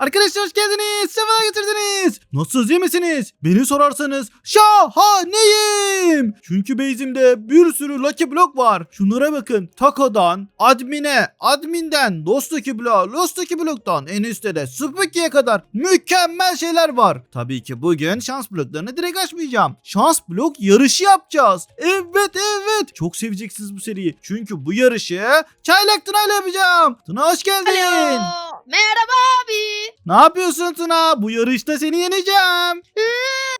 Arkadaşlar hoş geldiniz. Sefalar getirdiniz. Nasılsınız iyi misiniz? Beni sorarsanız şahaneyim. Çünkü base'imde bir sürü Lucky Block var. Şunlara bakın. Tako'dan, admine, adminden, Lost Lucky Block, Lost Block'tan en üstte de Spooky'ye kadar mükemmel şeyler var. Tabii ki bugün şans bloklarını direkt açmayacağım. Şans blok yarışı yapacağız. Evet evet. Çok seveceksiniz bu seriyi. Çünkü bu yarışı Çaylak Tuna ile yapacağım. Tuna hoş geldin. Alo. Merhaba abi. Ne yapıyorsun Tuna? Bu yarışta seni yeneceğim.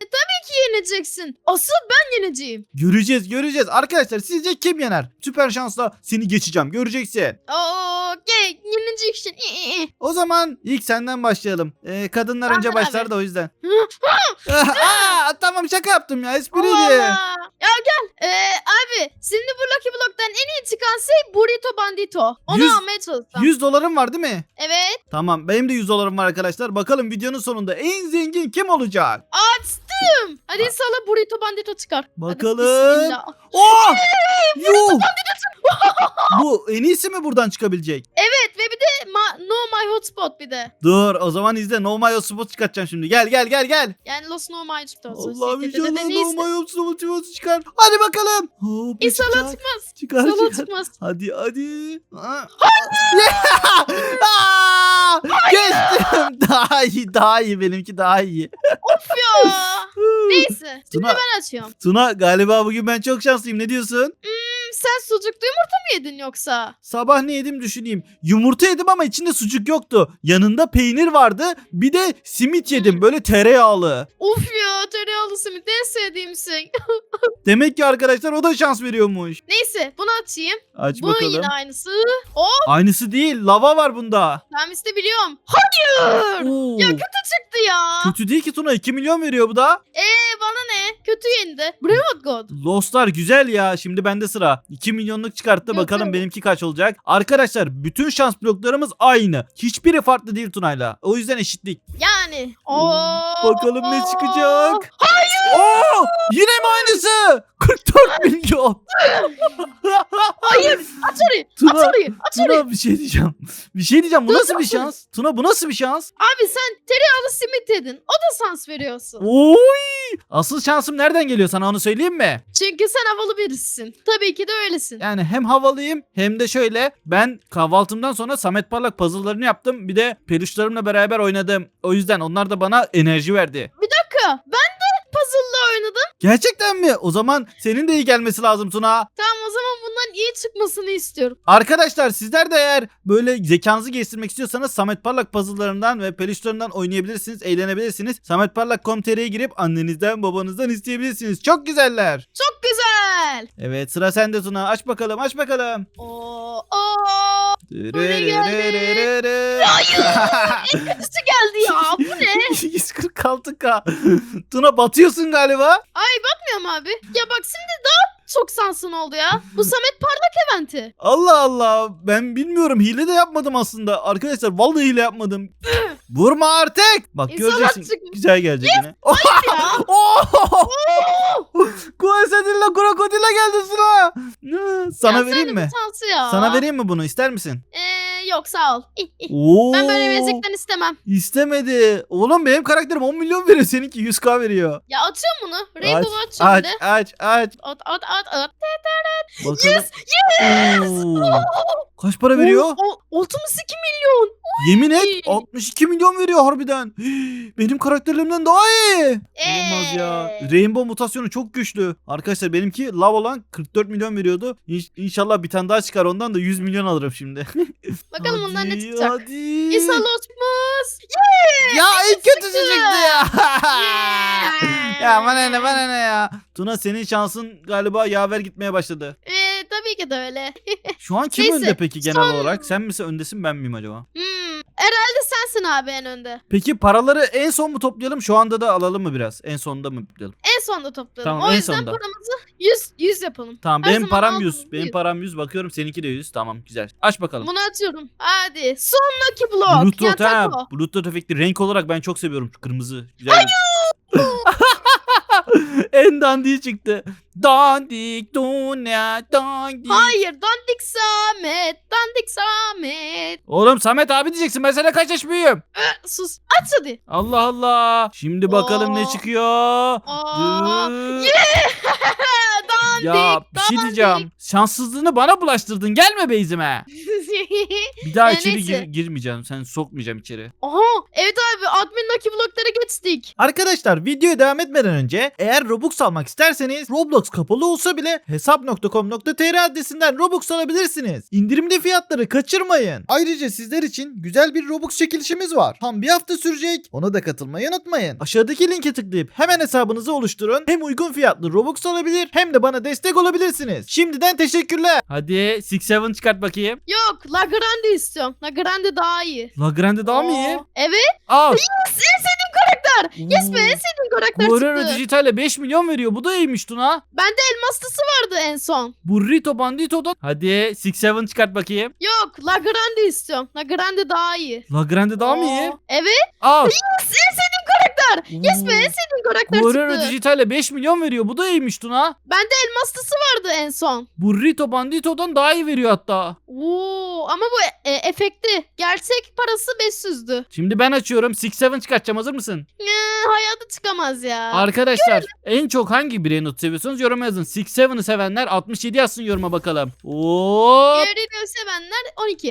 Tabii ki yeneceksin. Asıl ben yeneceğim. Göreceğiz göreceğiz. Arkadaşlar sizce kim yener? Süper şansla seni geçeceğim. Göreceksin. Oo, gel yeneceksin. O zaman ilk senden başlayalım. Ee, kadınlar önce Tamam başlar da o yüzden. Aa, tamam şaka yaptım ya. Espriydi. Allah. Ya gel. Ee, abi şimdi bu Lucky Block'tan en iyi çıkan şey Burrito Bandito. Onu Yüz- almaya çalışacağım. 100 dolarım var değil mi? Evet. Tamam benim de 100 dolarım var arkadaşlar. Bakalım videonun sonunda en zengin kim olacak? Açtım. Hadi inşallah Burrito Bandito çıkar. Hadi Bakalım. bismillah. Oh! Yuh! Bu en iyisi mi buradan çıkabilecek? Evet ve bir de ma- No My Hotspot bir de. Dur o zaman izle. No My Spot çıkartacağım şimdi. Gel gel gel gel. Yani Los No My Hotspot. Allah'ım inşallah. No My Spot çıkar. Hadi bakalım. Hop, İnşallah çıkmaz. Çıkar çıkar. çıkmaz. Hadi hadi. Aa! Daha iyi daha iyi benimki daha iyi. Of ya. Neyse. Şimdi Tuna- ben açıyorum. Tuna galiba bugün ben çok şanslıyım. Ne diyorsun? Hmm, sen sucuklu yumurta mı yedin yoksa? Sabah ne yedim düşüneyim. Yumurta yedim ama içinde sucuk yoktu. Yanında peynir vardı. Bir de simit yedim böyle tereyağlı. Of ya tereyağlı simit en sevdiğim şey. Demek ki arkadaşlar o da şans veriyormuş. Neyse bunu açayım. Aç Bu bakalım. yine aynısı. Oh Aynısı değil. Lava var bunda. ben işte biliyorum. Hayır. Oo. Ya kötü çıktı ya. Kötü değil ki Tuna. 2 milyon veriyor bu da. Eee bana ne? Kötü yendi. Bravo God. Lostlar güzel ya. Şimdi bende sıra. 2 milyonluk çıkarttı. Bakalım benimki kaç olacak. Arkadaşlar bütün şans bloklarımız aynı. Hiçbiri farklı değil Tuna'yla. O yüzden eşitlik. Yani. Oo. Bakalım ne çıkacak. Hayır. Oo, yine mi aynısı? 44 milyon. Hayır. Aç orayı. Aç Tuna, orayı. Aç orayı. Tuna bir şey diyeceğim. Bir şey diyeceğim. Bu Dur, nasıl bir dur. şans? Tuna bu nasıl bir şans? Abi sen tereyağlı simit yedin. O da sans veriyorsun. Oy! Asıl şansım nereden geliyor sana onu söyleyeyim mi? Çünkü sen havalı birisin. Tabii ki de öylesin. Yani hem havalıyım hem de şöyle ben kahvaltımdan sonra Samet Parlak puzzle'larını yaptım. Bir de peluşlarımla beraber oynadım. O yüzden onlar da bana enerji verdi. Dakika. Ben de puzzle'la oynadım. Gerçekten mi? O zaman senin de iyi gelmesi lazım Tuna. Tamam o zaman bundan iyi çıkmasını istiyorum. Arkadaşlar sizler de eğer böyle zekanızı geliştirmek istiyorsanız Samet Parlak puzzle'larından ve peluşlarından oynayabilirsiniz, eğlenebilirsiniz. Samet Parlak.com.tr'ye girip annenizden babanızdan isteyebilirsiniz. Çok güzeller. Çok güzel. Evet sıra sende Tuna. Aç bakalım aç bakalım. Oo, oo. Öyle geldi. Hayır. Kötüsü geldi ya. Bu ne? 146k. Tuna batıyorsun galiba. Ay bakmıyorum abi. Ya bak şimdi daha çok sansın oldu ya. Bu Samet Parlak eventi. Allah Allah. Ben bilmiyorum. Hile de yapmadım aslında. Arkadaşlar vallahi hile yapmadım. Vurma artık. Bak İnşallah göreceksin. çıkmış. Güzel gelecek yine. ya. Kuesedilla krokodile geldi sıra. Sana Ya vereyim senin mi? Sansı ya. Sana vereyim mi bunu? İster misin? Ee, yok sağ ol. Oo. Ben böyle vezikten istemem. İstemedi. Oğlum benim karakterim 10 milyon veriyor. Seninki 100k veriyor. Ya atıyorum bunu. Rainbow'u Aç aç bir de. aç aç. At at at at. Bakalım. Yes, yes. Oo. Kaç para veriyor? O, o, 32 milyon. Yemin et Oy. 62 milyon veriyor harbiden. Benim karakterlerimden daha iyi. Olmaz ya. Ee. Rainbow mutasyonu çok güçlü. Arkadaşlar benimki lav olan 44 milyon veriyordu. İnş- İnşallah bir tane daha çıkar ondan da 100 milyon alırım şimdi. Bakalım ondan ne çıkacak. Hadi. İnşallah çıkmaz. Ya en kötüsü çıktı ya. Yeah. ya bana ne bana ne ya. Tuna senin şansın galiba yaver gitmeye başladı. Ee, tabii ki de öyle. Şu an kim Neyse, önde peki genel son- olarak? Sen misin öndesin ben miyim acaba? Hmm, herhalde sensin abi en önde. Peki paraları en son mu toplayalım şu anda da alalım mı biraz? En sonunda mı toplayalım? En sonda toplayalım. Tamam, o en yüzden sonda. paramızı 100 100 yapalım. Tamam Her benim zaman param aldığımız 100. Benim param 100 bakıyorum seninki de 100. Tamam güzel. Aç bakalım. Bunu açıyorum. Hadi. Sonraki blok. Bluetooth ha. Bluetooth efekti renk olarak ben çok seviyorum. Şu Kırmızı. Güzel. en dandiği çıktı. Dandik duna dandik. Hayır Dandik Samet. Dandik Samet. Oğlum Samet abi diyeceksin ben sana kaç yaş büyüğüm. Ö, sus. Aç hadi. Allah Allah. Şimdi bakalım ne Oo. çıkıyor. Aa. Dandik. Ya bir şey diyeceğim. Şanssızlığını bana bulaştırdın. Gelme beyzime. Bir daha Ya içeri neyse. gir- girmeyeceğim. Sen sokmayacağım içeri. Aha. Evet abi admin Lucky Block'lara geçtik. Arkadaşlar videoya devam etmeden önce eğer Robux almak isterseniz Roblox kapalı olsa bile hesap.com.tr adresinden Robux alabilirsiniz. İndirimli fiyatları kaçırmayın. Ayrıca sizler için güzel bir Robux çekilişimiz var. Tam bir hafta sürecek. Ona da katılmayı unutmayın. Aşağıdaki linke tıklayıp hemen hesabınızı oluşturun. Hem uygun fiyatlı Robux alabilir hem de bana destek olabilirsiniz. Şimdiden teşekkürler. Hadi 6-7 çıkart bakayım. Yok La Grande istiyorum. La Grande daha iyi. La Grande daha mı iyi? Evet. Al. En sevdiğim karakter. Yes be en sevdiğim karakter Guerrero çıktı. Dijital'e 5 milyon veriyor. Bu da iyiymiş Tuna. Bende elmaslısı vardı en son. Burrito Bandito'dan. Hadi 6-7 çıkart bakayım. Yok La Grande istiyorum. La Grande daha iyi. La Grande daha mı iyi? Evet. Al. En sevdiğim karakter. Yes be en sevdiğim karakter Guerrero çıktı. Dijital'e 5 milyon veriyor. Bu da iyiymiş Tuna. Bende elmaslısı vardı en son. Burrito Bandito'dan daha iyi veriyor hatta. Oo, ama bu e, efekti. Gerçek parası 500'dü. Şimdi ben açıyorum. 6-7 çıkartacağım. Hazır mısın? Ee, hayatı çıkamaz ya. Arkadaşlar en çok hangi birey seviyorsunuz yoruma yazın. 6-7'ı sevenler 67 yazsın yoruma bakalım. Hop. Diğerini sevenler 12.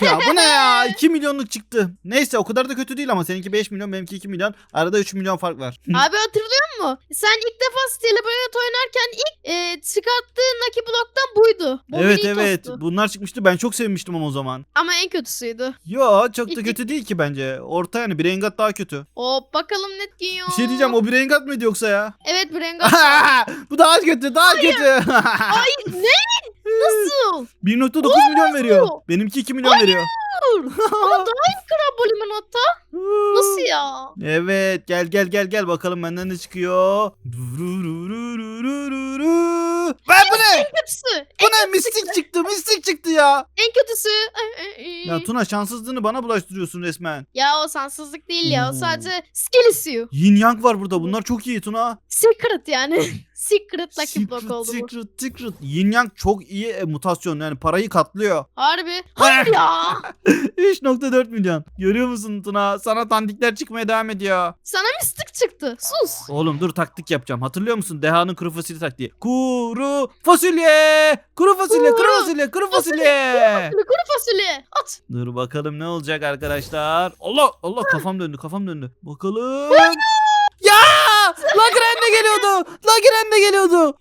ya bu ne ya? 2 milyonluk çıktı. Neyse o kadar da kötü değil ama seninki 5 milyon benimki 2 milyon. Arada 3 milyon fark var. Abi hatırlıyor musun? Sen ilk defa Stillabird oynarken ilk e, çıkarttığın Lucky Block'tan buydu. Bu evet evet bunlar çıkmıştı ben çok sevmiştim ama o zaman. Ama en kötüsüydü. Yo çok da kötü değil ki bence. Orta yani Braingat daha kötü. Hop bakalım ne diyor. Bir şey diyeceğim o Braingat mıydı yoksa ya? Evet Brangat. Bu daha kötü daha kötü. Ay ne? Nasıl? 1.9 milyon veriyor. nasıl? Benimki 2 milyon veriyor. Dur. Ama daha iyi kral bölümün hatta. Nasıl ya? Evet gel gel gel gel bakalım benden ne çıkıyor. Ben bu ne? En kötüsü. Bu ne? Mistik çıktı mistik çıktı ya. En kötüsü. Ya Tuna şanssızlığını bana bulaştırıyorsun resmen. Ya o sansızlık değil ya. O Oo. sadece skill istiyor. Yin Yang var burada bunlar çok iyi Tuna. Secret yani. Secret Lucky Block oldu bu. secret, secret. Yin Yang çok iyi e, mutasyon yani parayı katlıyor. Harbi. Hayır ya. 3.4 milyon. Görüyor musun Tuna? Sana tandikler çıkmaya devam ediyor. Sana mistik çıktı. Sus. Oğlum dur taktik yapacağım. Hatırlıyor musun? Deha'nın kuru fasulye taktiği. Kuru fasulye! Kuru fasulye, kuru Kuru fasulye, kuru fasulye. Kuru fasulye. At. Dur bakalım ne olacak arkadaşlar. Allah Allah kafam döndü, kafam döndü. Bakalım. De geliyordu. Lagren de geliyordu.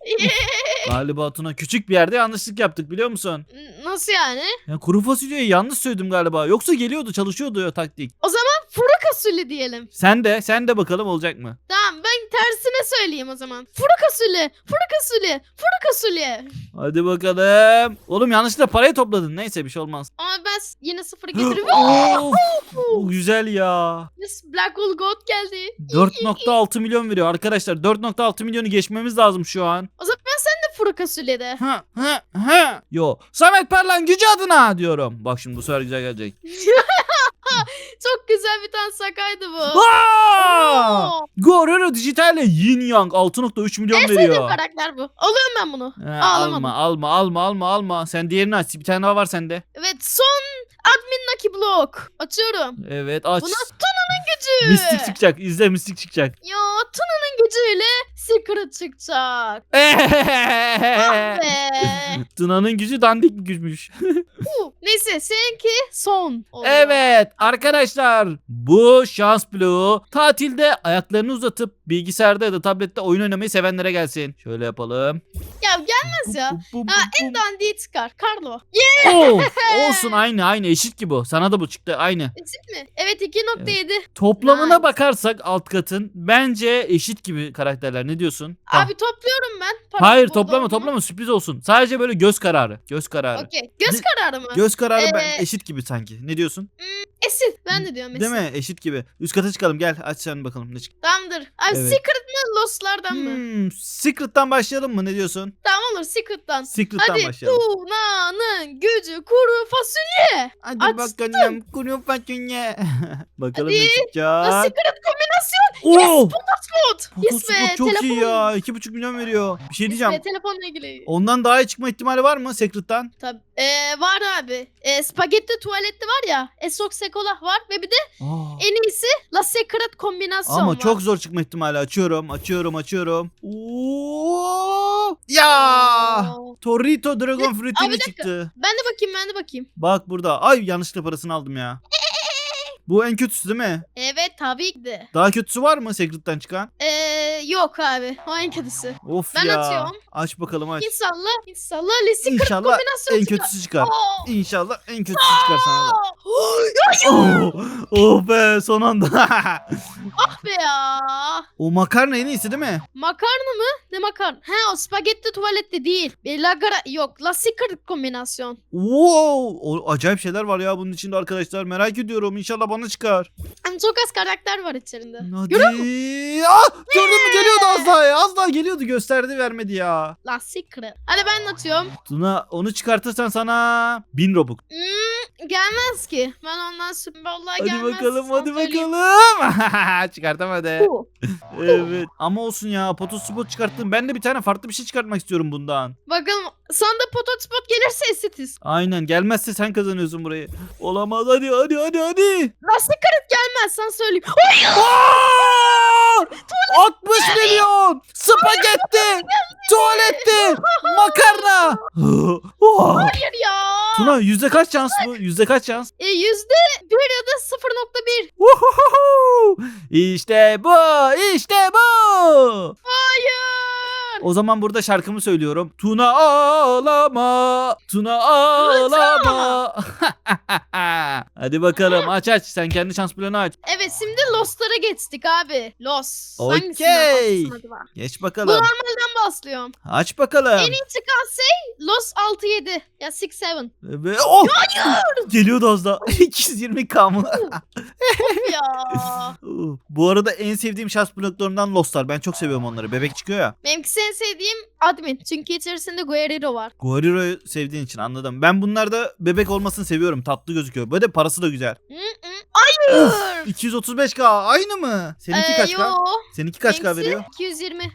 Galiba Tuna küçük bir yerde yanlışlık yaptık biliyor musun? Nasıl yani? Ya kuru fasulyeyi yanlış söyledim galiba. Yoksa geliyordu, çalışıyordu o taktik. O zaman furu fasulye diyelim. Sen de, sen de bakalım olacak mı? Tamam ben tersine söyleyeyim o zaman. Furu fasulye. Furu fasulye. Furu fasulye. Hadi bakalım. Oğlum yanlışlıkla parayı topladın. Neyse bir şey olmaz. Ama ben yine sıfırı getiririm. of, o güzel ya. Yes, Black Hole God geldi. 4.6 milyon veriyor arkadaşlar. 4.6 milyonu geçmemiz lazım şu an. O zaman sen de furu fasulyede. Ha ha ha. Yo. Samet Parlan gücü adına diyorum. Bak şimdi bu sefer güzel gelecek. Çok güzel bir tane sakaydı bu. Aa! Oo. Guerrero Dijital'le Yin Yang 6.3 milyon En sevdiğim veriyor. karakter bu. Alıyorum ben bunu. He, alma alma alma alma alma. Sen diğerini aç. Bir tane daha var sende. Evet son admin Lucky Block. Açıyorum. Evet aç. Buna Tuna'nın gücü. Mistik çıkacak. İzle mistik çıkacak. Ya Tuna'nın gücüyle Secret çıkacak. Ah be. Tuna'nın gücü dandik bir güçmüş. Neyse seninki son. oluyor. Evet arkadaşlar bu şans bloğu tatilde ayaklarını uzatıp bilgisayarda ya da tablette oyun oynamayı sevenlere gelsin. Şöyle yapalım. Ya gelmez ya. Ha en dandiği çıkar. Carlo. Oh, olsun aynı aynı eşit ki bu. Sana da bu çıktı aynı. Eşit mi? Evet 2.7. Toplamına Nice. bakarsak alt katın bence eşit gibi karakterler. Ne diyorsun? Tamam. Abi topluyorum ben. Para Hayır toplama toplama sürpriz olsun. Sadece böyle göz kararı. Göz kararı. Okey. Göz kararı mı? Göz kararı ben Ee, eşit gibi sanki. Ne diyorsun? Esin. Ben de diyorum Esin. Değil mi? Eşit gibi. Üst kata çıkalım. Gel aç sen bakalım ne çıktı. Tamamdır. Abi Evet. Secret mi Lost'lardan mı? Hmm, Secret'tan başlayalım mı? Ne diyorsun? Tamam olur Secret'tan. Secret'tan Hadi başlayalım. Tuna'nın gücü kuru fasulye. Hadi Açtım. bakalım kuru fasulye. bakalım Hadi. ne çıkacak. Secret kombinasyon. Oo! Spot. Yes be. çok iyi telefon. ya. 2,5 milyon veriyor. Bir şey diyeceğim. be, telefonla ilgili. Ondan daha iyi çıkma ihtimali var mı Secret'tan? Tabii. Ee, var abi. Ee, spagetti tuvaletli var ya. Esok Sekola var ve bir de Aa. en iyisi La Secret kombinasyon Ama var. çok zor çıkma ihtimali. Açıyorum, açıyorum, açıyorum. Oo! Ya! Oo. Torito Dragon Fruit'ini dakika. çıktı. Ben de bakayım ben de bakayım. Bak burada. Ay yanlışlıkla parasını aldım ya. Bu en kötüsü değil mi? Evet tabii ki de. Daha kötüsü var mı Secret'tan çıkan? Ee, yok abi. O en kötüsü. Of Ben ya. atıyorum. Aç bakalım aç. İnşallah. İnşallah La Secret İnşallah kombinasyon en çıkar. kötüsü çıkar. Oo. İnşallah en kötüsü çıkar sana da. Oh, oh be son anda. Ah be ya. o makarna en iyisi değil mi? Makarna mı? Ne makarna? He o spagetti tuvalette değil. E, lagara yok. La Secret kombinasyon. Wow, o, acayip şeyler var ya bunun içinde arkadaşlar. Merak ediyorum. İnşallah bana çıkar. Hani çok az karakter var içerisinde. Hadi. Ah, gördün mü geliyordu az daha ya. Az daha geliyordu gösterdi vermedi ya. La Secret. Hadi ben atıyorum. Tuna onu çıkartırsan sana 1000 robux. Hmm, gelmez ki. Ben ondan sonra vallahi Hadi gelmez. bakalım Sana hadi bakalım. Çıkartamadı. Evet ama olsun ya Potospot çıkarttım. Ben de bir tane farklı bir şey çıkartmak istiyorum bundan. Bakalım sana da potot spot gelirse estetiz. Aynen gelmezse sen kazanıyorsun burayı. Olamaz hadi hadi hadi hadi. La Secret gelmez sana söyleyeyim. Aa! 60 milyon spagetti tuvaletti makarna. Oh! Hayır ya. Tuna yüzde kaç şans bu? Yüzde kaç şans? E, yüzde bir ya da 0.1. Uhuhu! İşte bu, işte bu. Hayır. O zaman burada şarkımı söylüyorum. Tuna ağlama, Tuna ağlama. Hadi bakalım aç aç. Sen kendi şans bloğunu aç. Evet şimdi Lost'lara geçtik abi. Lost. Okey. Geç Bu bakalım. normalden başlıyorum. Aç bakalım. En iyi çıkan şey Lost 6-7. Ya 6-7. Ve oh! Geliyordu az daha. 220k mı? ya. Bu arada en sevdiğim şans bloklarından Lost'lar. Ben çok seviyorum onları. Bebek çıkıyor ya. Benimkisi en sevdiğim admin. Çünkü içerisinde Guerrero var. Guerrero'yu sevdiğin için anladım. Ben bunlarda bebek olmasını seviyorum. Tatlı gözüküyor. Böyle parası da güzel. Hı hı. Hayır. 235k aynı mı? Seninki Ee, kaç yo. k? Seninki kaç k Benimkisi veriyor? 220.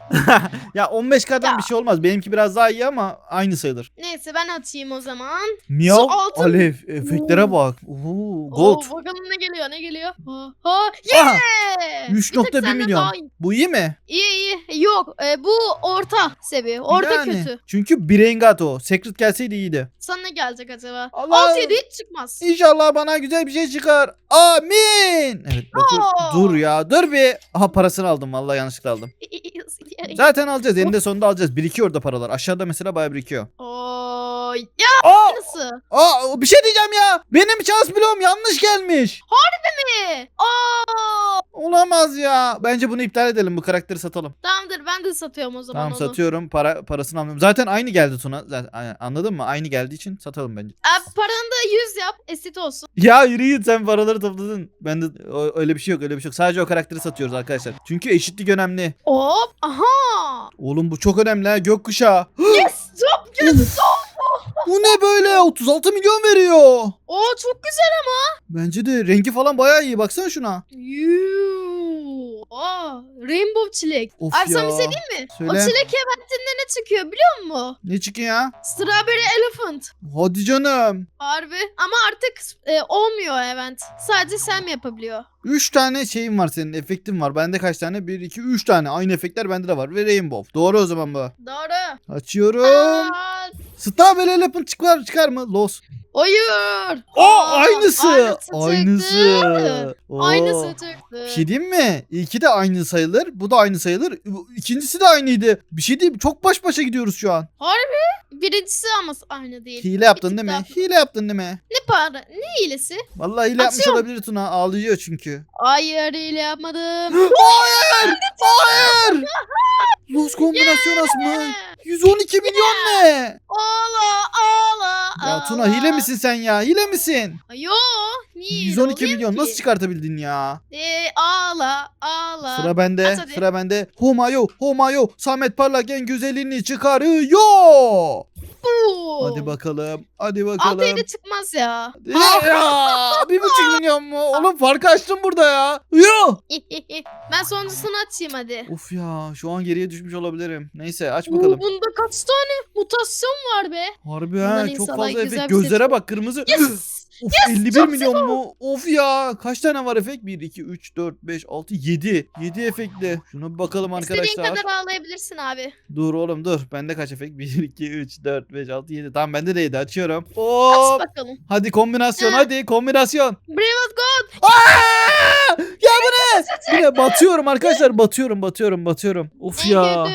Ya 15k'dan Ya. bir şey olmaz. Benimki biraz daha iyi ama aynı sayılır. Neyse ben atayım o zaman. Miyav altın- alev efektlere bak. Oo, gold. Oo, bakalım ne geliyor ne geliyor. Ha, ha. Aha, 3.1 Bir tek senden milyon. daha iyi. Bu iyi mi? İyi iyi. Yok e, bu orta seviye. Orta Yani, kötü. Çünkü Braingato. Secret gelseydi iyiydi. Sana ne gelecek acaba? Allah- 6-7 hiç çıkmaz. İnşallah bana güzel bir şey çıkar. Amin. Evet bakın. Oo. Dur ya dur bir. Aha parasını aldım vallahi yanlışlıkla aldım. Zaten alacağız eninde sonunda alacağız. Birikiyor orada paralar. Aşağıda mesela bayağı birikiyor. Oo, ya Aa, nasıl? aa bir şey diyeceğim ya. Benim şans bloğum yanlış gelmiş. Mi? Aa, Olamaz ya. Bence bunu iptal edelim. Bu karakteri satalım. tamamdır ben de satıyorum o zaman Tamam onu. satıyorum. Para parasını almıyorum. Zaten aynı geldi Tuna. Zaten, anladın mı? Aynı geldiği için satalım bence. Abi paranı da 100 yap. Esit olsun. Ya yürü git sen paraları topladın. Ben de o- öyle bir şey yok öyle bir şey yok. Sadece o karakteri satıyoruz arkadaşlar. Çünkü eşitlik önemli. Hop. Aha. Oğlum bu çok önemli ha gökkuşağı. Yes. Çok güzel. Bu ne böyle 36 milyon veriyor. Oo çok güzel ama. Bence de rengi falan bayağı iyi baksana şuna. Yuu. Aa, Rainbow çilek. Of Abi sana ya. bir şey diyeyim mi? Söyle. O çilek eventinde ne çıkıyor biliyor musun? Ne çıkıyor ya? Strawberry Elephant. Hadi canım. Harbi. Ama artık e, olmuyor event. Sadece Sam yapabiliyor. 3 tane şeyin var senin efektin var. Bende kaç tane? 1, 2, 3 tane. Aynı efektler bende de var. Ve Rainbow. Doğru o zaman bu. Doğru. Açıyorum. Aa, Strawberry Elephant çıkar, çıkar mı? Los. Hayır. O aynısı. Aynısı. Aynısı. çıktı. Oo. Aynısı çıktı. Bir şey diyeyim mi? İlki de aynı sayılır. Bu da aynı sayılır. İkincisi de aynıydı. Bir şey diyeyim. Çok baş başa gidiyoruz şu an. Harbi. Birincisi ama aynı değil. Hile yaptın değil mi? daha- Hile yaptın değil mi? Ne para? Ne hilesi? Vallahi hile yapmış Atıyorum. olabilir Tuna. Ağlıyor çünkü. Hayır hile yapmadım. Hayır! Hayır! Los kombinasyon asmış. 112 milyon ne? Ağla ağla Ya Tuna hile misin sen ya? Hile misin? Yo. Niye hile 112 olayım milyon ki? nasıl çıkartabildin ya? Ee, ağla ağla. Sıra bende. At hadi. Sıra bende. Humayo, Humayo. Samet Parlak en güzelini çıkarıyor. Hadi bakalım. Hadi bakalım. Altı yedi çıkmaz ya. ya bir buçuk milyon mu? Oğlum farkı açtım burada ya. Yo. ben sonuncusunu açayım hadi. Of ya şu an geriye düşmüş olabilirim. Neyse aç Oo, bakalım. bunda kaç tane mutasyon var be? Harbi Bundan ha çok fazla güzel efekt. bir şey Gözlere bak kırmızı. Yes! Of Yes, 51 çok milyon mu? Of ya. Kaç tane var efekt? 1, 2, 3, 4, 5, 6, 7. 7 efektli. Şuna bir bakalım İstediğin arkadaşlar. kadar ağlayabilirsin abi. Dur oğlum dur. Bende kaç efekt? 1, 2, 3, 4, 5, 6, 7. Tamam bende de 7. Açıyorum. Aç Hop. bakalım. Hadi kombinasyon Ha. hadi kombinasyon. Brave God. Aa! Ya bu ne? Bu ne? Batıyorum arkadaşlar. Batıyorum batıyorum batıyorum. Of ya.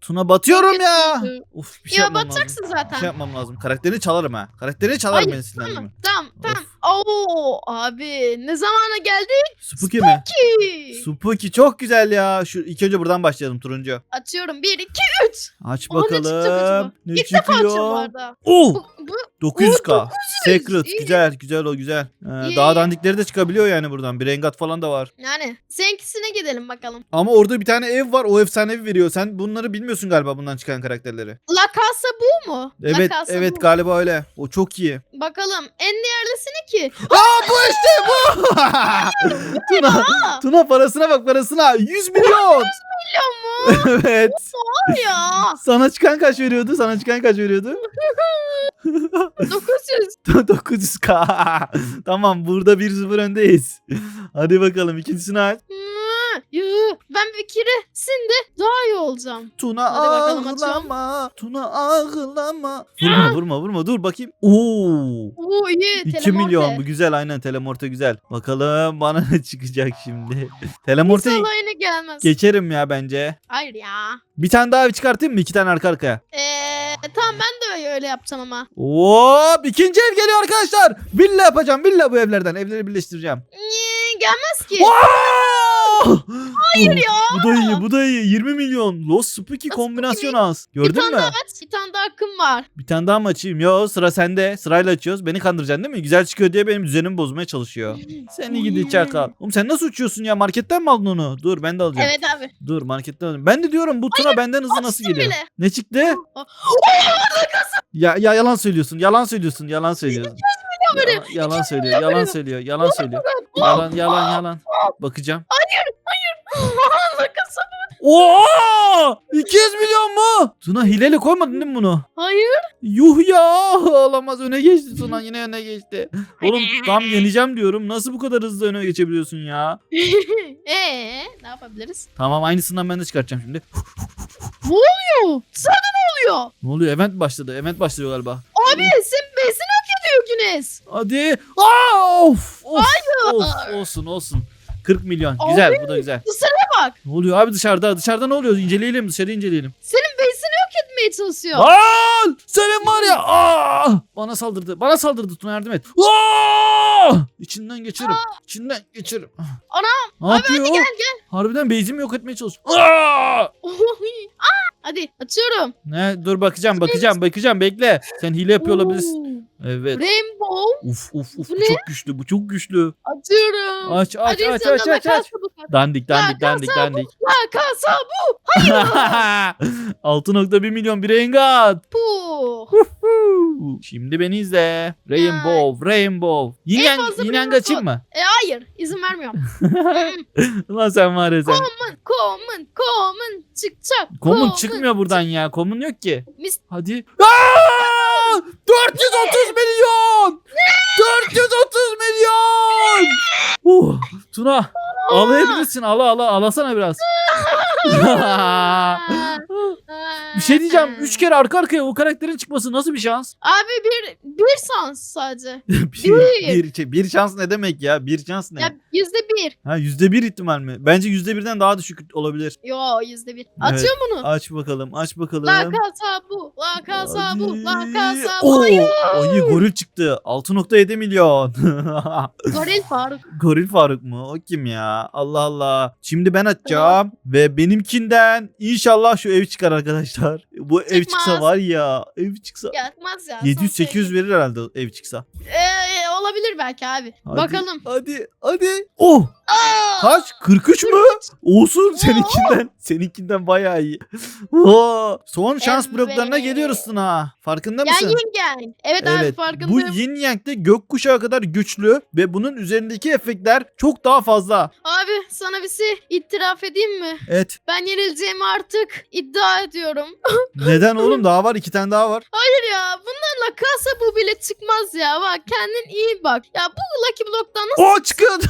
Tuna batıyorum ya. Of bir şey Ya yapmam lazım. batacaksın Bir zaten. şey yapmam lazım. Karakterini çalarım ha. Karakterini çalarım Hayır, beni sinirlendirme. Tamam tamam tamam. Oo abi ne zamana geldi Spooky mi? ki? Spooky çok güzel ya. Şu ilk önce buradan başlayalım turuncu. Açıyorum 1 2 3. Aç Aa, ne çıkacak bakalım. Ne İlk defa açıyorum bu çıkıyor? arada. Oh! Bu, bu 900k. Secret. iyi. Güzel güzel o güzel. Ee, İyi, daha iyi. dandikleri de çıkabiliyor yani buradan. Bir rengat falan da var. yani seninkisine gidelim bakalım. Ama orada bir tane ev var. O efsanevi veriyor. Sen bunları bilmiyorsun galiba bundan çıkan karakterleri. La Casa bu mu? La Evet Casa evet bu. galiba öyle. O çok iyi. Bakalım en değerlisi ne ki? Aa bu işte bu. Tuna, Aa, Tuna parasına bak parasına. 100 milyon. milyon mu? evet. ya. Sana çıkan kaç veriyordu? Sana çıkan kaç veriyordu? 900. 900k. tamam burada 1-0 öndeyiz. Hadi bakalım ikincisini aç. Yuh, ben bir keresinde daha iyi olacağım. Tuna Hadi bakalım, ağlama. Tuna ağlama. Vurma vurma vurma dur bakayım. Oo. Oo iyi. 2 Telemorte. milyon bu güzel aynen telemorte güzel. Bakalım bana ne çıkacak şimdi. İnşallah yine gelmez. geçerim ya bence. Hayır ya. Bir tane daha çıkartayım mı? İki tane arka arkaya. Eee tamam ben de öyle, öyle yapacağım ama. Hop ikinci ev geliyor arkadaşlar. Villa yapacağım villa bu evlerden. Evleri birleştireceğim. Niye, gelmez ki. Hayır ya. Bu da iyi bu da iyi. 20 milyon. Lost Spooky kombinasyon az. bir Gördün tane mü? daha aç. Bir tane daha hakkım var. Bir tane daha mı açayım? Yo sıra sende. Sırayla açıyoruz. Beni kandıracaksın değil mi? Güzel çıkıyor diye benim düzenimi bozmaya çalışıyor. Seni gidi çakal. Oğlum sen nasıl uçuyorsun ya? Marketten mi aldın onu? Dur ben de alacağım. Evet abi. Dur marketten alayım. Ben de diyorum bu Tuna benden hızlı nasıl açtım geliyor? bile. Ne çıktı? Ya, ya yalan söylüyorsun. Yalan söylüyorsun. Yalan söylüyorsun. Yalan, yalan söylüyor. Yalan söylüyor. Yalan söylüyor. Yalan yalan yalan. Bakacağım. Alakası. Oo! 200 milyon mu? Tuna hileli koymadın değil mi bunu? Hayır. Yuh ya! Olamaz öne geçti Tuna yine öne geçti. Oğlum tam yeneceğim diyorum. Nasıl bu kadar hızlı öne geçebiliyorsun ya? Eee ne yapabiliriz? Tamam aynısından ben de çıkartacağım şimdi. Yoo, Sana ne oluyor? Ne oluyor? Event başladı. Event başlıyor galiba. Abi sen besini hak ediyor Güneş. Hadi. Aa, of, of, of, olsun olsun. 40 milyon. Güzel bu da güzel. Dışarı bak. Ne oluyor abi dışarıda? Dışarıda ne oluyor? İnceleyelim dışarı inceleyelim. Senin besini yok etmeye çalışıyor. Lan! Senin var ya. Aa! Bana saldırdı. Bana saldırdı. Tuna yardım et. Aa! İçinden geçerim. İçinden geçerim. Anam, Ne yapıyor? Hadi gel gel. Harbiden base'imi yok etmeye çalışıyor. Aa! Aa, hadi açıyorum. Ne? Dur bakacağım, bakacağım, bakacağım. Bekle. Sen hile yapıyor olabilirsin. Oo, Evet. Rainbow. Uf uf uf. Bu Bu ne? çok güçlü. Bu çok güçlü. Açıyorum. Aç aç Hadi aç sana aç aç aç. kasa bu kadar. Dandik dandik La dandik kasa dandik. La kasa bu. 6.1 milyon bir engat. Bu. Şimdi beni izle. Rainbow, Rainbow. Yine fazla yine Rainbow. kaçayım mı? E hayır izin vermiyorum. Ulan sen var ya sen. common common common çıkacak. Komun çıkmıyor buradan ya. Komun yok ki. Mis Hadi. Aa! 430 milyon. 430 milyon. Uh, Tuna ağlayabilirsin. Ağla ağla ağlasana biraz. bir şey diyeceğim. 3 kere arka arkaya o karakterin çıkması nasıl bir şans? Abi bir bir sans sadece. bir, Bir. bir, şey- bir şans ne demek ya? Bir şans ne? Ya yüzde bir. Ha yüzde bir ihtimal mi? Bence yüzde birden daha düşük olabilir. Yo yüzde bir. Açıyor bunu. Aç bakalım, aç bakalım. La kasa bu. La kasa bu. La Hadi. Kasa bu. Oo, Hayır. ayı goril çıktı. 6.7 milyon. Goril Faruk. goril Faruk mu? O kim ya? Allah Allah. Şimdi ben açacağım ve benimkinden inşallah şu ev çıkar arkadaşlar. Bu ev Çıkmaz. çıksa var ya, ev çıksa Yakmaz ya. 700-800 verir herhalde ev çıksa. Ee, olabilir belki abi. Hadi, Bakalım. Hadi, hadi. Oh! Aa! Kaç? 43 mü? Olsun seninkinden. Seninkinden bayağı iyi. Oo, son şans Evet. bloklarına geliyoruz Tuna. Farkında Ya mısın? yin yang. Evet, abi Evet. Bu farkındayım. yin yang de gökkuşağı kadar güçlü ve bunun üzerindeki efektler çok daha fazla. Abi sana bir şey itiraf edeyim mi? Evet. Ben yenileceğimi artık iddia ediyorum. Neden oğlum? Daha var. iki tane daha var. Hayır ya bunlarla kasa bu bile çıkmaz ya. Bak kendin iyi bak. Ya bu Lucky Block'tan nasıl... O çıkıyordu.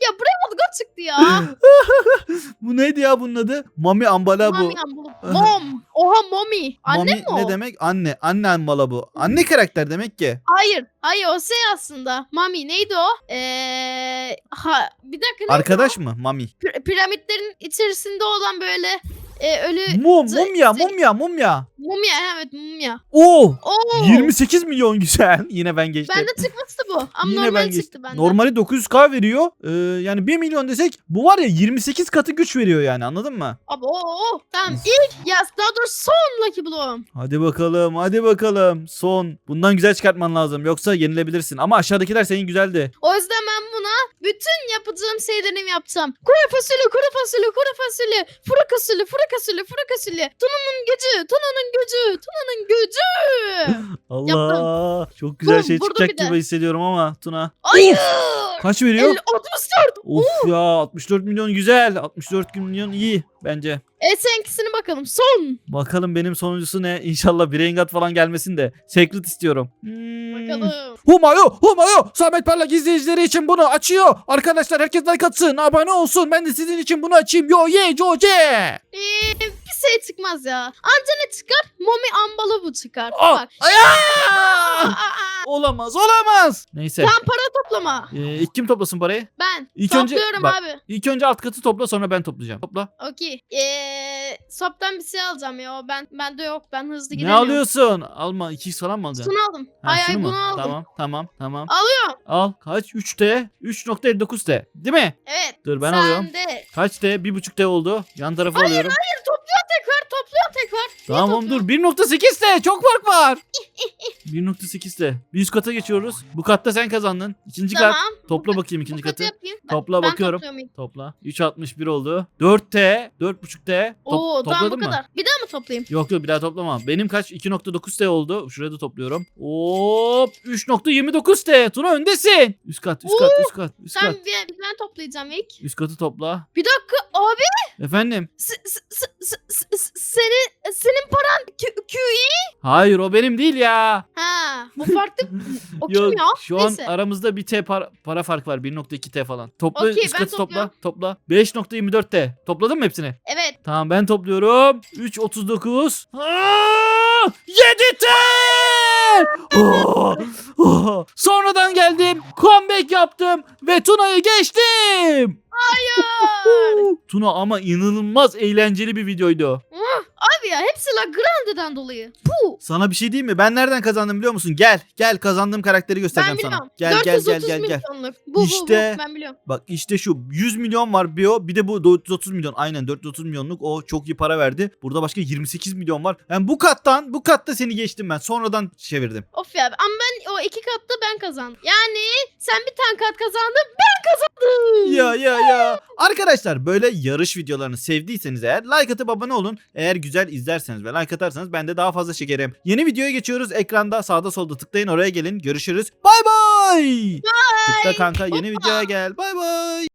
Ya buraya Olga çıktı ya. Bu neydi ya bunun adı? Mami ambala bu. Mami bu. Mom. Oha mommy. Anne Mami mi o? ne demek? Anne. Anne ambala bu. Anne karakter demek ki. Hayır. Hayır o şey aslında. Mami neydi o? Eee... Ha, bir dakika neydi Arkadaş mı? Mami. o? Pir- piramitlerin içerisinde olan böyle e, ölü Mum, mumya, mumya, mumya. mumya evet mumya. Oo! Oo. 28 milyon güzel. Yine ben geçtim. Bende çıkmıştı bu. Ama Yine normal ben çıktı geçtim. bende. Normali 900k veriyor. Ee, yani 1 milyon desek bu var ya 28 katı güç veriyor yani anladın mı? Abi oo. Tamam ilk ya daha doğrusu son Lucky Block'um. Hadi bakalım hadi bakalım. Son. Bundan güzel çıkartman lazım. Yoksa yenilebilirsin. Ama aşağıdakiler senin güzeldi. O yüzden ben buna bütün yapacağım şeylerimi yapacağım. Kuru fasulye, kuru fasulye, kuru fasulye, furu fasulye, furu fasulye, furu fasulye. Tuna'nın gücü, Tuna'nın gücü, Tuna'nın gücü. Allah. Çok güzel Vur- şey vurdu çıkacak bir de. gibi hissediyorum ama Tuna. Hayır. Kaç veriyor? 50, 64. Of ya 64 milyon güzel. 64 milyon iyi bence. E seninkisine bakalım. Son. Bakalım benim sonuncusu ne? İnşallah Braingat falan gelmesin de. Secret istiyorum. Hmm. Bakalım. Humayo, Humayo. Samet Parlak izleyicileri için bunu açıyor. Arkadaşlar herkes like atsın, abone olsun. Ben de sizin için bunu açayım. Yo ye, jo ce. Ee, bir şey çıkmaz ya. Anca ne çıkar? Momi ambalı bu çıkar. Aa, Bak. ay, aa! Aa, aa, aa. Olamaz, olamaz. Neyse. Sen para toplama. Ee, ilk kim toplasın parayı? Ben. İlk önce- Topluyorum bak. abi. İlk önce alt katı topla sonra ben toplayacağım. Topla. Okey. Eee soptan bir şey alacağım ya. Ben bende yok. Ben hızlı Ne gidemiyorum. alıyorsun? Alma. 2x falan mı alacaksın? Şunu aldım. Ha, ay ay şunu mu? bunu aldım. Tamam, tamam, tamam. Alıyorum. Al. Kaç? 3T. 3.59T. Değil mi? Evet. Dur ben Sen alıyorum. de. Kaç T? 1.5T oldu. Yan tarafı Hayır, alıyorum. Topluyor tekrar topluyor tekrar. Tamam dur 1.8 T çok fark var. 1.8 T. Bir üst kata geçiyoruz. Bu katta sen kazandın. İkinci kat. Tamam. Topla Bu- bakayım ikinci katı yapayım. Ben- Topla ben bakıyorum. Topla. 3.61 oldu. 4 T. 4.5 T. Top, Oo tamam bu topladın mı? kadar. Bir daha mı toplayayım? Yok yok bir daha toplama. Benim kaç? 2.9 T oldu. Şuraya da topluyorum. Hop 3.29 T. Tuna öndesin. Üst kat, üst kat, üst kat, üst Sen kat. bir, ben toplayacağım ilk. Üst katı topla. Bir dakika abi Efendim? s- s- s- s- s- s- senin senin paran Q- QE? Hayır o benim değil ya. Ha bu farklı. O Yok kim ya? şu an Neyse. aramızda bir T para, para fark var. 1.2 T falan. Topla Okey, üst ben katı topla. Topla. 5.24 T. Topladın mı hepsini? Evet. Tamam ben topluyorum. 3.39. Aa, 7 T. Oh, oh. Sonradan geldim. Comeback yaptım. Ve Tuna'yı geçtim. Hayır. Tuna ama inanılmaz eğlenceli bir videoydu. Ya hepsi La Grande'den dolayı. Puh. Sana bir şey diyeyim mi? Ben nereden kazandım biliyor musun? Gel. Gel kazandığım karakteri Ben göstereceğim biliyorum. sana. Gel gel gel 430 gel gel. milyonluk. Bu İşte- bu bu ben biliyorum. Bak işte şu 100 milyon var bir o bir de bu 430 milyon aynen 430 milyonluk o çok iyi para verdi. Burada başka 28 milyon var. Yani bu kattan bu katta seni geçtim ben sonradan çevirdim. Of ya ama ben o iki katta ben kazandım. Yani sen bir tane kat kazandın ben kazandım. Ya ya ya. Arkadaşlar böyle yarış videolarını sevdiyseniz eğer like atıp abone olun. Eğer güzel izlerseniz ve like atarsanız ben de daha fazla çekerim. Yeni videoya geçiyoruz. Ekranda sağda solda tıklayın oraya gelin. Görüşürüz. Bay bay. Tıkla kanka yeni videoya gel. Bay bay.